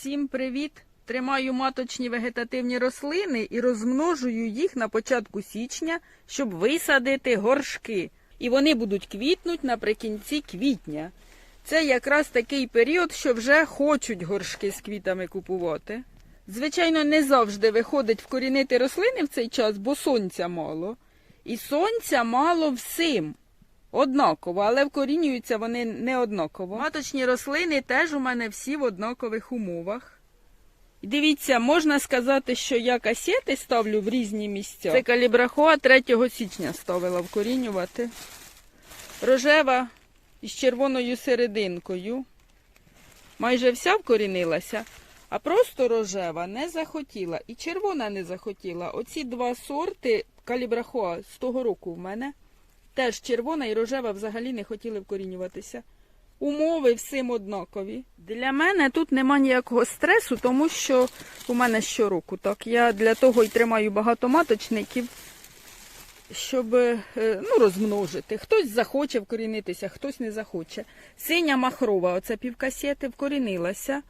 Всім привіт! Тримаю маточні вегетативні рослини і розмножую їх на початку січня, щоб висадити горшки. І вони будуть квітнути наприкінці квітня. Це якраз такий період, що вже хочуть горшки з квітами купувати. Звичайно, не завжди виходить вкорінити рослини в цей час, бо сонця мало. І сонця мало всім. Однаково, але вкорінюються вони не однаково. Маточні рослини теж у мене всі в однакових умовах. Дивіться, можна сказати, що я касети ставлю в різні місця. Це калібрахоа 3 січня ставила вкорінювати. Рожева із червоною серединкою. Майже вся вкорінилася, а просто рожева не захотіла. І червона не захотіла. Оці два сорти калібрахоа з того року в мене. Теж червона і рожева взагалі не хотіли вкорінюватися. Умови всім однакові. Для мене тут нема ніякого стресу, тому що у мене щороку так. Я для того і тримаю багато маточників, щоб е, ну, розмножити. Хтось захоче вкорінитися, хтось не захоче. Синя махрова, оце півкасети, вкорінилася.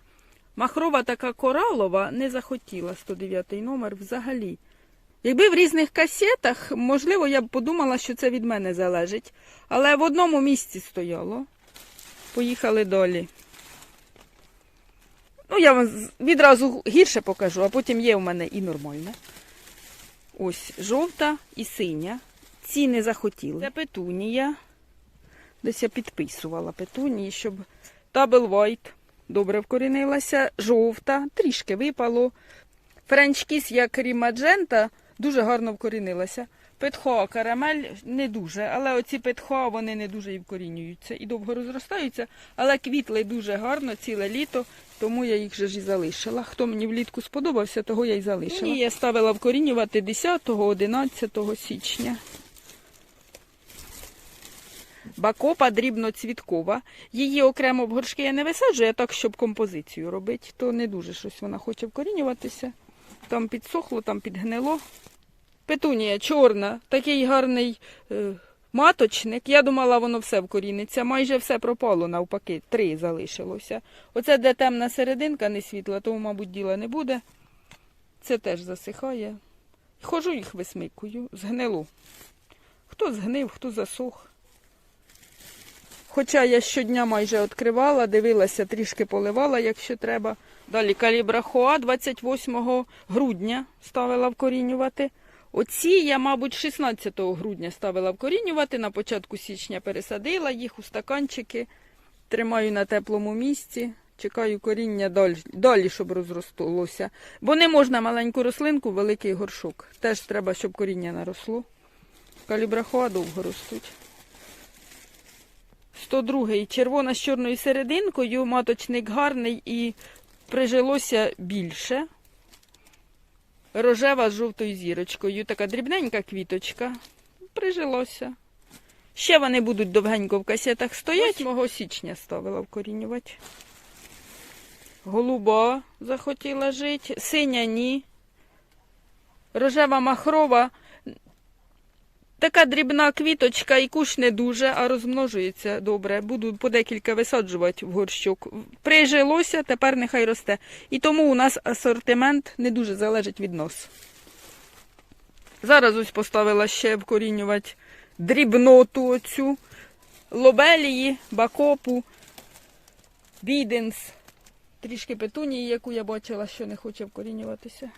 Махрова така коралова не захотіла 109 номер взагалі. Якби в різних касетах, можливо, я б подумала, що це від мене залежить. Але в одному місці стояло. Поїхали далі. Ну, я вам відразу гірше покажу, а потім є у мене і нормальне. Ось жовта і синя. Ці не захотіли. Це петунія. Десь я підписувала петунії, щоб Табл White добре вкорінилася. Жовта, трішки випало. Френчкіс, як рімаджента, дуже гарно вкорінилася. Петхоа карамель не дуже, але оці петхоа вони не дуже і вкорінюються і довго розростаються, але квітли дуже гарно ціле літо, тому я їх же ж і залишила. Хто мені влітку сподобався, того я й залишила. Ні, я ставила вкорінювати 10-11 січня. Бакопа дрібноцвіткова. Її окремо в горшки я не висаджую, а так, щоб композицію робити, то не дуже щось вона хоче вкорінюватися. Там підсохло, там підгнило. Петунія чорна, такий гарний е, маточник. Я думала, воно все вкоріниться. Майже все пропало навпаки. Три залишилося. Оце де темна серединка, не світла, тому, мабуть, діла не буде. Це теж засихає. Хожу їх висмикую, згнило. Хто згнив, хто засох. Хоча я щодня майже відкривала, дивилася, трішки поливала, якщо треба. Далі калібрахоа 28 грудня ставила вкорінювати. Оці я, мабуть, 16 грудня ставила вкорінювати, на початку січня пересадила їх у стаканчики, тримаю на теплому місці, чекаю коріння далі, далі щоб розростулося. Бо не можна маленьку рослинку великий горшок. Теж треба, щоб коріння наросло. Калібрахоа довго ростуть. 102 червона з чорною серединкою, маточник гарний і прижилося більше. Рожева з жовтою зірочкою, така дрібненька квіточка. Прижилося. Ще вони будуть довгенько в касетах стоять. 8 січня ставила вкорінювати. Голуба захотіла жити, синя ні. Рожева махрова. Така дрібна квіточка і куш не дуже, а розмножується добре. Буду по декілька висаджувати в горщок. Прижилося, тепер нехай росте. І тому у нас асортимент не дуже залежить від нас. Зараз ось поставила ще вкорінювати дрібноту оцю, лобелії, бакопу, біденс, трішки петунії, яку я бачила, що не хоче вкорінюватися.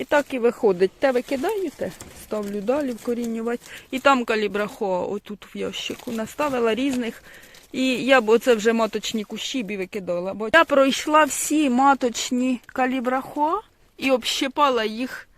І так і виходить. Те викидаю, те ставлю далі вкорінювати. І там калібрахоа, отут в ящику, наставила різних. І я б оце вже маточні кущі бі викидала. Бо я пройшла всі маточні калібрахоа і общипала їх,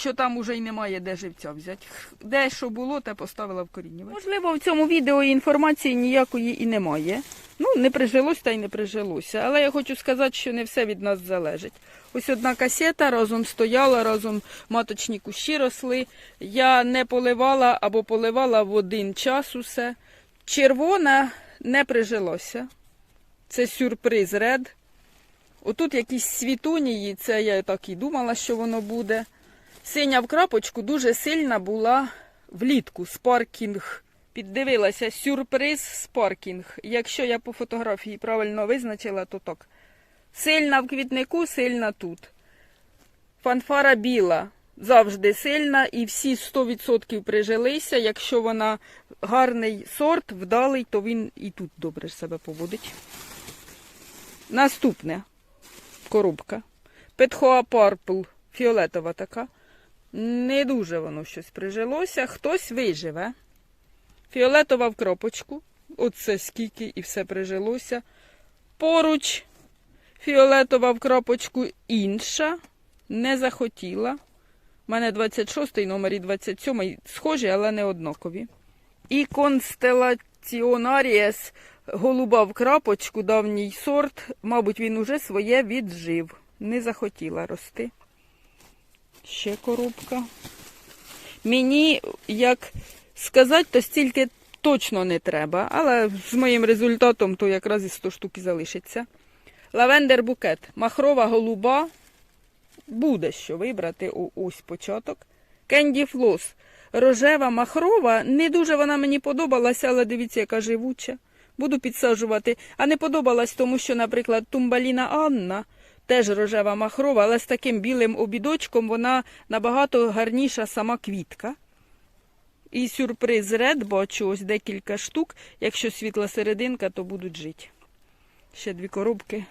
що там уже й немає де живця взяти. Де що було, те поставила вкорінювати. Можливо, в цьому відео інформації ніякої і немає. Ну, не прижилось та й не прижилося. Але я хочу сказати, що не все від нас залежить. Ось одна касета разом стояла, разом маточні кущі росли. Я не поливала або поливала в один час усе. Червона не прижилося. Це сюрприз ред. Отут якісь світунії, це я так і думала, що воно буде. Синя в крапочку дуже сильна була влітку. Спаркінг Піддивилася сюрприз спаркінг. Якщо я по фотографії правильно визначила, то так. Сильна в квітнику, сильна тут. Фанфара біла. Завжди сильна і всі 100% прижилися. Якщо вона гарний сорт, вдалий, то він і тут добре себе поводить. Наступне коробка. Петхоа Парпл, фіолетова така. Не дуже воно щось прижилося. Хтось виживе. Фіолетова в кропочку. Оце скільки і все прижилося. Поруч фіолетова в кропочку інша. Не захотіла. У мене 26-й номер і 27 схожі, але не однакові. І Констелаціонарієс голуба в крапочку, давній сорт. Мабуть, він уже своє віджив. Не захотіла рости. Ще коробка. Мені, як сказати, то стільки точно не треба, але з моїм результатом то якраз і 100 штук залишиться. Лавендер букет. Махрова голуба. Буде що вибрати. Ось початок. Кенді флос. Рожева махрова. Не дуже вона мені подобалася, але дивіться, яка живуча. Буду підсаджувати. А не подобалась, тому що, наприклад, тумбаліна Анна, теж рожева махрова, але з таким білим обідочком вона набагато гарніша сама квітка. І сюрприз ред, бачу ось декілька штук. Якщо світла серединка, то будуть жити. Ще дві коробки.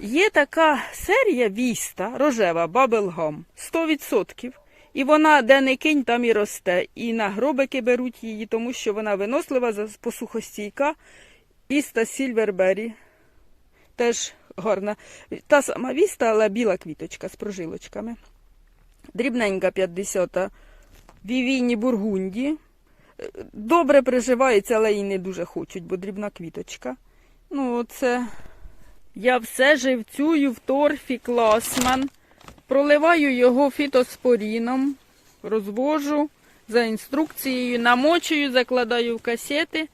Є така серія віста рожева Бабелгам 100%. І вона де не кинь, там і росте. І на гробики беруть її, тому що вона винослива, посухостійка. Віста Сільвербері. Теж гарна. Та сама віста, але біла квіточка з прожилочками. Дрібненька 50-та. Вівіні Бургунді. Добре приживається, але її не дуже хочуть, бо дрібна квіточка. Ну, оце. Я все живцюю в торфі Класман. Проливаю його фітоспоріном, розвожу за інструкцією, намочую, закладаю в касети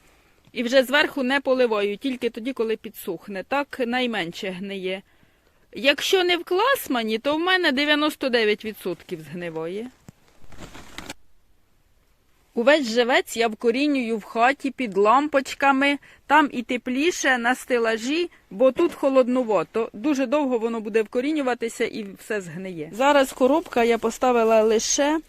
і вже зверху не поливаю, тільки тоді, коли підсухне. Так найменше гниє. Якщо не в класмані, то в мене 99% згниває. Увесь живець я вкорінюю в хаті під лампочками, там і тепліше на стелажі, бо тут холоднувато. Дуже довго воно буде вкорінюватися і все згниє. Зараз коробка я поставила лише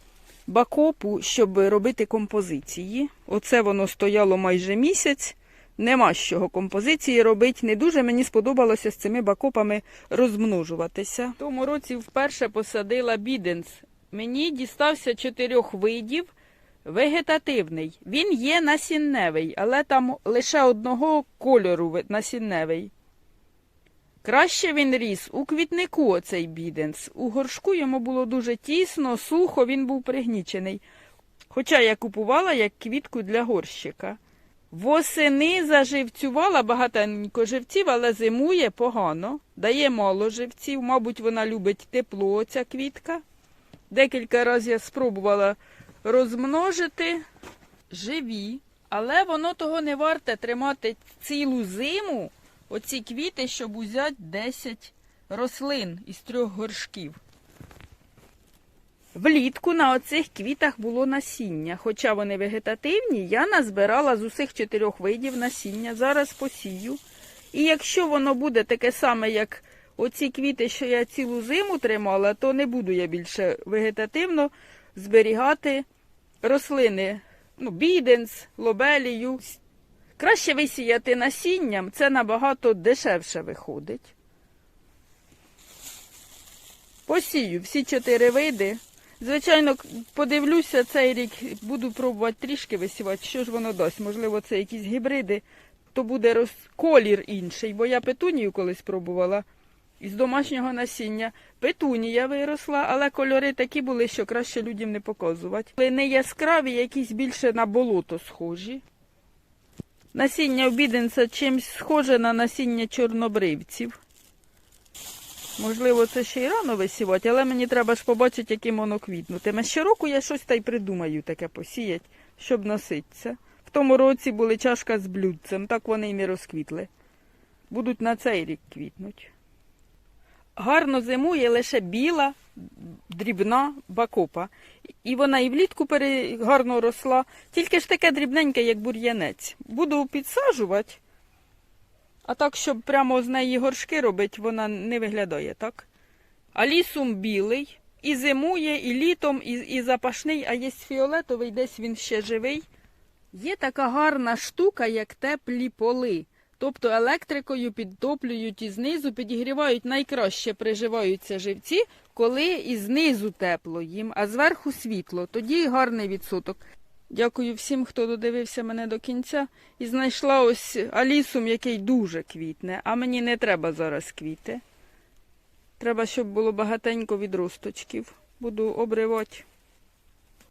бакопу, щоб робити композиції. Оце воно стояло майже місяць. Нема з чого композиції робити. Не дуже мені сподобалося з цими бакопами розмножуватися. В тому році вперше посадила біденс. Мені дістався чотирьох видів. Вегетативний. Він є насінневий, але там лише одного кольору насінневий. Краще він ріс у квітнику оцей біденс. У горшку йому було дуже тісно, сухо, він був пригнічений. Хоча я купувала як квітку для горщика. Восени заживцювала багатенько живців, але зимує погано, дає мало живців. Мабуть, вона любить тепло, ця квітка. Декілька разів я спробувала розмножити живі, але воно того не варте тримати цілу зиму оці квіти, щоб узяти 10 рослин із трьох горшків. Влітку на оцих квітах було насіння. Хоча вони вегетативні, я назбирала з усіх чотирьох видів насіння. Зараз посію. І якщо воно буде таке саме, як оці квіти, що я цілу зиму тримала, то не буду я більше вегетативно зберігати рослини, ну, біденс, лобелію. Краще висіяти насінням, це набагато дешевше виходить. Посію всі чотири види. Звичайно, подивлюся цей рік, буду пробувати трішки висівати, що ж воно дасть. Можливо, це якісь гібриди, то буде роз... колір інший, бо я петунію колись пробувала із домашнього насіння. Петунія виросла, але кольори такі були, що краще людям не показувати. Але не яскраві, якісь більше на болото схожі. Насіння обіденця чимсь схоже на насіння чорнобривців. Можливо, це ще й рано висівати, але мені треба ж побачити, яким воно квітнутиме. Щороку я щось та й придумаю таке посіять, щоб носитися. В тому році були чашка з блюдцем, так вони й не розквітли. Будуть на цей рік квітнуть. Гарно зимує лише біла, дрібна бакопа. І вона і влітку гарно росла, тільки ж таке дрібненьке, як бур'янець. Буду підсаджувати. А так, щоб прямо з неї горшки робити, вона не виглядає, так? А лісом білий, і зимує, і літом, і, і запашний, а є фіолетовий, десь він ще живий. Є така гарна штука, як теплі поли. Тобто електрикою підтоплюють і знизу, підігрівають найкраще приживаються живці, коли і знизу тепло їм, а зверху світло. Тоді гарний відсоток. Дякую всім, хто додивився мене до кінця. І знайшла ось алісум, який дуже квітне, а мені не треба зараз квіти. Треба, щоб було багатенько відросточків. Буду обривати.